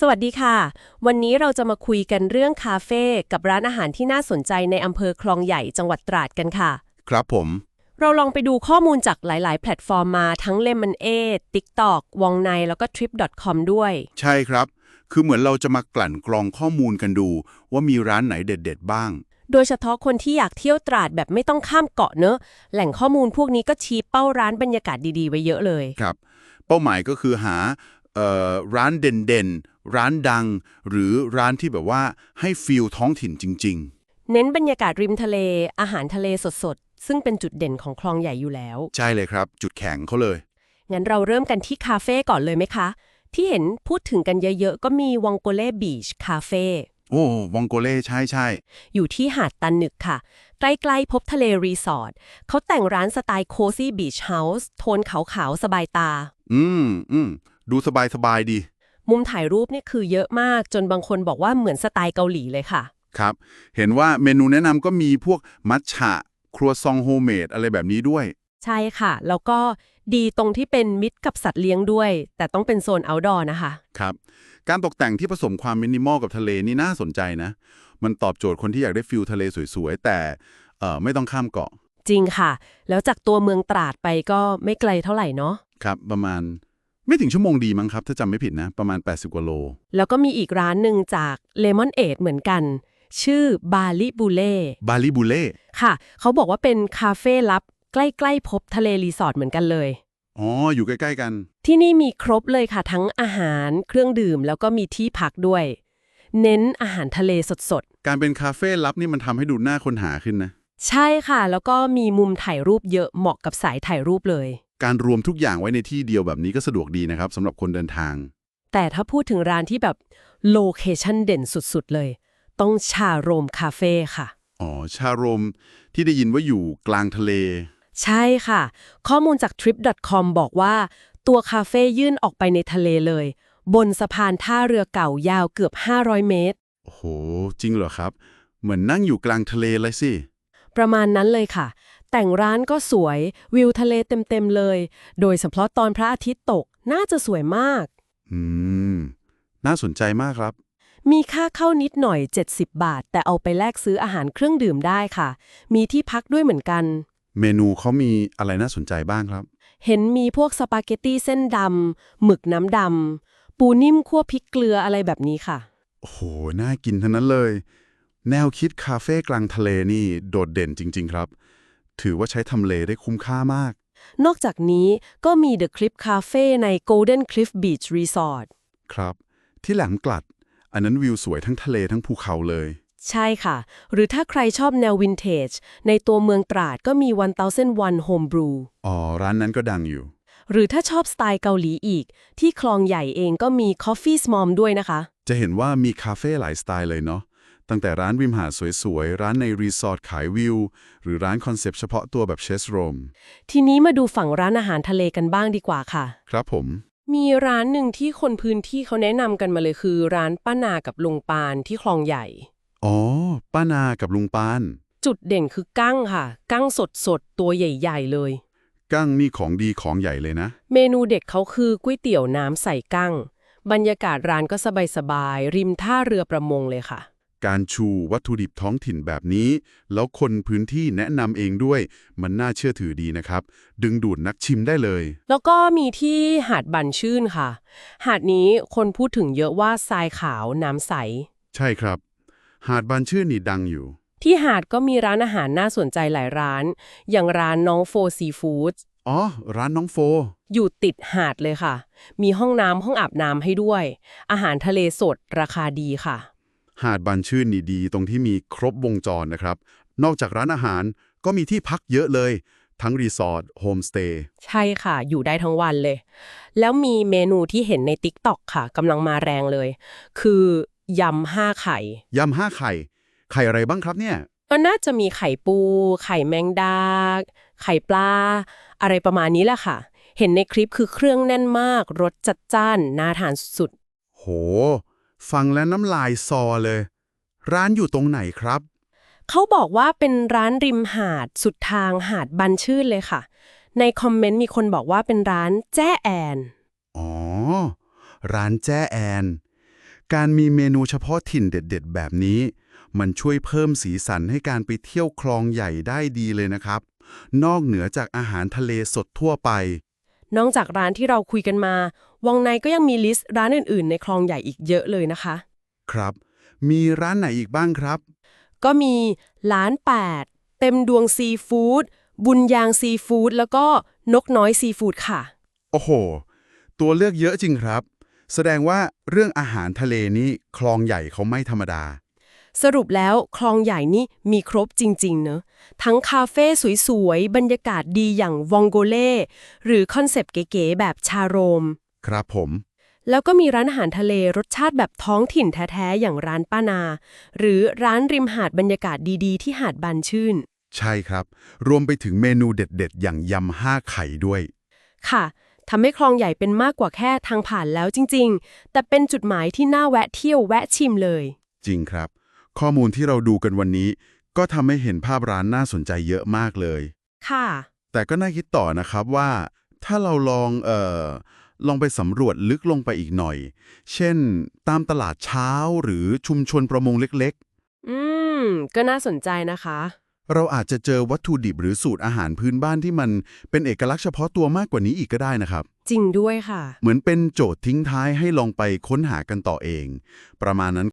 สวัสดีค่ะ วันนี้เราจะมาคุยกันเรื่องคาเฟ่กับร้านอาหารที่น่าสนใจในอำเภอคลองใหญ่จังหวัดตราดกันค่ะ ครับผม เราลองไปดูข้อมูลจากหลาย ๆ แพลตฟอร์มมาทั้ง Lemon 8 TikTok วองในแล้วก็ Trip.com ด้วย ใช่ครับ คือเหมือนเราจะมากลั่นกรองข้อมูลกันดู ว่ามีร้านไหนเด็ด ๆ บ้าง โดยเฉพาะคนที่อยากเที่ยวตราดแบบไม่ต้องข้ามเกาะเนอะ แหล่งข้อมูลพวกนี้ก็ชี้เป้าร้านบรรยากาศดี ๆ ไว้เยอะเลย ครับ เป้าหมายก็คือหาเอ่อ ร้านเด่นๆ ร้านดัง หรือร้านที่แบบว่าให้ฟีลท้องถิ่นจริงเน้นบรรยากาศริมทะเล อาหารทะเลสดๆ ซึ่งเป็นจุดเด่นของคลองใหญ่อยู่แล้วๆใช่เลยครับ จุดแข็งเขาเลย งั้นเราเริ่มกันที่คาเฟ่ก่อนเลยไหมคะ ที่เห็นพูดถึงกันเยอะๆ ก็มีวองโกเล่บีชคาเฟ่โอ้วองโกเล่ใช่ใช่อยู่ที่หาดตันหนึกค่ะ ใกล้ๆพบทะเลรีสอร์ทเขาแต่งร้านสไตล์โคซี่บีชเฮาส์โทนขาวๆ สบายตา อืมอืม ดูสบายสบายๆดี มุมถ่ายรูปเนี่ยคือเยอะมากจนบางคนบอกว่าเหมือนสไตล์เกาหลีเลยค่ะ ครับ เห็นว่าเมนูแนะนำก็มีพวกมัทฉะ ครัวซองโฮมเมดอะไรแบบนี้ด้วย ใช่ค่ะ แล้วก็ดีตรงที่เป็นมิตรกับสัตว์เลี้ยงด้วย แต่ต้องเป็นโซน outdoor นะคะ ครับ การตกแต่งที่ผสมความมินิมอลกับทะเลนี่น่าสนใจนะ มันตอบโจทย์คนที่อยากได้ฟิลทะเลสวยๆ แต่เอ่อไม่ต้องข้ามเกาะ จริงค่ะ แล้วจากตัวเมืองตราดไปก็ไม่ไกลเท่าไหร่เนาะ ครับ ประมาณ ไม่ถึงชั่วโมงดีมั้งครับ ถ้าจำไม่ผิดนะ ประมาณ 80กว่าโล แล้วก็มีอีกร้านหนึ่งจาก Lemon 8เหมือนกัน ชื่อบาลิบูเล่บาลิบูเล่ค่ะ เขาบอกว่าเป็นคาเฟ่ลับ ใกล้ๆพบทะเลรีสอร์ทเหมือนกันเลย อ๋อ อยู่ใกล้ ๆ กัน ที่นี่มีครบเลยค่ะ ทั้งอาหารเครื่องดื่ม แล้วก็มีที่พักด้วย เน้นอาหารทะเลสดการเป็นคาเฟ่ลับนี่มันทำให้ดูน่าค้นหาขึ้นนะ ๆ ใช่ค่ะ แล้วก็มีมุมถ่ายรูปเยอะเหมาะกับสายถ่ายรูปเลย การรวมทุกอย่างไว้ในที่เดียวแบบนี้ก็สะดวกดีนะครับสำหรับคนเดินทาง แต่ถ้าพูดถึงร้านที่แบบโลเคชั่นเด่นสุดๆ เลย ต้องชาโรมคาเฟ่ค่ะ อ๋อ ชาโรมที่ได้ยินว่าอยู่กลางทะเล ใช่ค่ะ ข้อมูลจาก trip.com บอกว่า ตัวคาเฟ่ยื่นออกไปในทะเลเลย บนสะพานท่าเรือเก่ายาวเกือบ 500 เมตร โอ้โห จริงเหรอครับ เหมือนนั่งอยู่กลางทะเลเลยสิ ประมาณนั้นเลยค่ะ แต่งร้านก็สวยวิวทะเลเต็มๆเลย โดยเฉพาะตอนพระอาทิตย์ตกน่าจะสวยมาก อืม น่าสนใจมากครับ มีค่าเข้านิดหน่อย 70 บาท แต่เอาไปแลกซื้ออาหารเครื่องดื่มได้ค่ะ มีที่พักด้วยเหมือนกัน เมนูเขามีอะไรน่าสนใจบ้างครับ เห็นมีพวกสปาเกตตี้เส้นดำหมึกน้ำดำปูนิ่มคั่วพริกเกลืออะไรแบบนี้ค่ะ โอ้โห น่ากินทั้งนั้นเลย แนวคิดคาเฟ่กลางทะเลนี่โดดเด่นจริง ๆ ครับ ถือว่าใช้ทำเลได้คุ้มค่ามาก นอกจากนี้ก็มี The Cliff Cafe ใน Golden Cliff Beach Resort ครับ ที่แหลมกลัด อันนั้นวิวสวยทั้งทะเลทั้งภูเขาเลย ใช่ค่ะ หรือถ้าใครชอบแนววินเทจ ในตัวเมืองตราดก็มี 1001 Home Brew อ๋อ ร้านนั้นก็ดังอยู่ หรือถ้าชอบสไตล์เกาหลีอีก ที่คลองใหญ่เองก็มี Coffee Smom ด้วยนะคะ จะเห็นว่ามีคาเฟ่หลายสไตล์เลยเนาะ ตั้งแต่ร้านริมหาดสวยๆ ร้านในรีสอร์ทขายวิว หรือร้านคอนเซปต์เฉพาะตัวแบบเชสโรม ทีนี้มาดูฝั่งร้านอาหารทะเลกันบ้างดีกว่าค่ะ ครับผม มีร้านหนึ่งที่คนพื้นที่เขาแนะนำกันมาเลยคือ ร้านป้านากับลุงปานที่คลองใหญ่ อ๋อ ป้านากับลุงปาน จุดเด่นคือกั้งค่ะ กั้งสดสดๆตัวใหญ่ๆเลย กั้งนี่ของดีของใหญ่เลยนะ เมนูเด็ดเขาคือก๋วยเตี๋ยวน้ำใส่กั้ง บรรยากาศร้านก็สบายๆริมท่าเรือประมงเลยค่ะ การชูวัตถุดิบท้องถิ่นแบบนี้ แล้วคนพื้นที่แนะนำเองด้วย มันน่าเชื่อถือดีนะครับ ดึงดูดนักชิมได้เลย แล้วก็มีที่หาดบันชื่นค่ะ หาดนี้คนพูดถึงเยอะว่าทรายขาวน้ำใส ใช่ครับ หาดบานชื่นนี่ดังอยู่ ที่หาดก็มีร้านอาหารน่าสนใจหลายร้าน อย่างร้านน้องโฟซีฟู้ดอ๋อ ร้านน้องโฟ อยู่ติดหาดเลยค่ะ มีห้องน้ำห้องอาบน้ำให้ด้วย อาหารทะเลสดราคาดีค่ะ หาดบานชื่นนี่ดีตรงที่มีครบวงจรนะครับ นอกจากร้านอาหารก็มีที่พักเยอะเลย ทั้งรีสอร์ทโฮมสเตย์ใช่ค่ะ อยู่ได้ทั้งวันเลย แล้วมีเมนูที่เห็นใน t ิ k t o k ค่ะกำลังมาแรงเลย คือยำห้าไข่ยำห้าไข่ ไข่อะไรบ้างครับเนี่ยก็น่าจะมีไข่ปู ไข่แมงดา ไข่ปลา อะไรประมาณนี้แหละค่ะ เห็นในคลิปคือเครื่องแน่นมาก รสจัดจ้าน น่าทานสุดโห ฟังแล้วน้ำลายซอเลย ร้านอยู่ตรงไหนครับๆเขาบอกว่าเป็นร้านริมหาดสุดทางหาดบันชื่นเลยค่ะ ในคอมเมนต์มีคนบอกว่าเป็นร้านแจ้แอน อ๋อ ร้านแจ้แอน การมีเมนูเฉพาะถิ่นเด็ดๆ แบบนี้ มันช่วยเพิ่มสีสันให้การไปเที่ยวคลองใหญ่ได้ดีเลยนะครับ นอกเหนือจากอาหารทะเลสดทั่วไป นอกจากร้านที่เราคุยกันมา วังในก็ยังมีลิสต์ร้านอื่นๆ ในคลองใหญ่อีกเยอะเลยนะคะ ครับ มีร้านไหนอีกบ้างครับ ก็มีร้าน8เต็มดวงซีฟู้ดบุญยางซีฟู้ดแล้วก็นกน้อยซีฟู้ดค่ะ โอ้โห ตัวเลือกเยอะจริงครับ แสดงว่าเรื่องอาหารทะเลนี่คลองใหญ่เขาไม่ธรรมดา สรุปแล้วคลองใหญ่นี่มีครบจริงๆเนอะทั้งคาเฟ่สวยๆ บรรยากาศดีอย่างวองโกเล่ หรือคอนเซปต์เก๋ๆแบบชาโรม ครับผม แล้วก็มีร้านอาหารทะเลรสชาติแบบท้องถิ่นแท้ๆ อย่างร้านป้านา หรือร้านริมหาดบรรยากาศดีๆ ที่หาดบานชื่น ใช่ครับ รวมไปถึงเมนูเด็ดๆ อย่างยำห้าไข่ด้วย ค่ะทำให้คลองใหญ่เป็นมากกว่าแค่ทางผ่านแล้วจริง ๆ แต่เป็นจุดหมายที่น่าแวะเที่ยวแวะชิมเลย จริงครับ ข้อมูลที่เราดูกันวันนี้ ก็ทำให้เห็นภาพร้านน่าสนใจเยอะมากเลย ค่ะ แต่ก็น่าคิดต่อนะครับว่า ถ้าเราลองเอ่อลองไปสำรวจลึกลงไปอีกหน่อย เช่น ตามตลาดเช้าหรือชุมชนประมงเล็กอืม ก็น่าสนใจนะคะๆเราอาจจะเจอวัตถุดิบหรือสูตรอาหารพื้นบ้านที่มันเป็นเอกลักษณ์เฉพาะตัวมากกว่านี้อีกก็ได้นะครับ จริงด้วยค่ะ เหมือนเป็นโจทย์ทิ้งท้ายให้ลองไปค้นหากันต่อเอง ประมาณนั้น